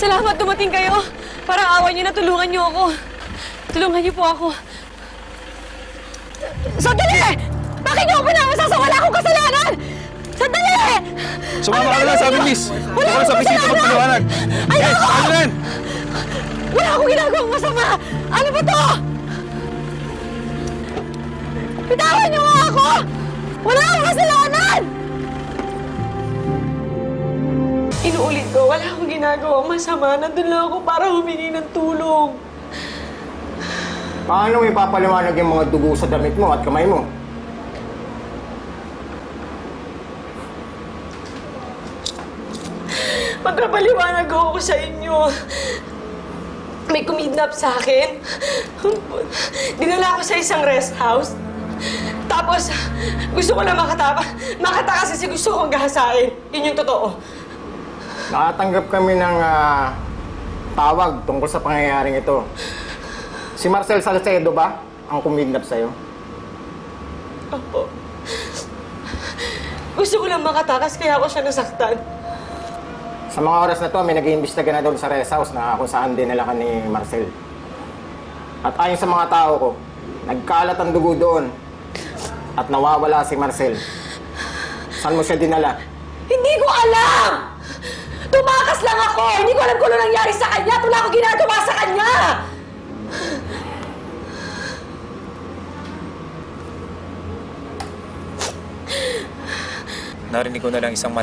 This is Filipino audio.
salamat dumating kayo. Para awa niyo na tulungan niyo ako. Tulungan niyo po ako. Sandali! Bakit niyo ako pinapasasa? Wala akong kasalanan! Sandali! Sumama ka na lang sa amin, miss. Wala na akong kasalanan! Ayoko! Yes, ano? Wala akong ginagawang masama! Ano ba to? Bitawan niyo ako! Inuulit ko, wala akong ginagawang masama. Nandun lang ako para humingi ng tulong. Paano mo ipapaliwanag yung mga dugo sa damit mo at kamay mo? Magpapaliwanag ako sa inyo. May kumidnap sa akin. Dinala ako sa isang rest house. Tapos, gusto ko lang makatapa. Makatakas kasi gusto kong gahasain. Yun yung totoo. Nakatanggap kami ng ah, tawag tungkol sa pangyayaring ito. Si Marcel Salcedo ba ang kumidnap sa'yo? Opo. Gusto ko lang makatakas kaya ako siya nasaktan. Sa mga oras na to, may nag-iimbestiga na doon sa rest house na kung saan dinala ka ni Marcel. At ayon sa mga tao ko, nagkalat ang dugo doon at nawawala si Marcel. Saan mo siya dinala? Hindi ko alam! Tumakas lang ako! Hindi ko alam kung ano nangyari sa kanya! Wala ako ginagawa sa kanya! Narinig ko na lang isang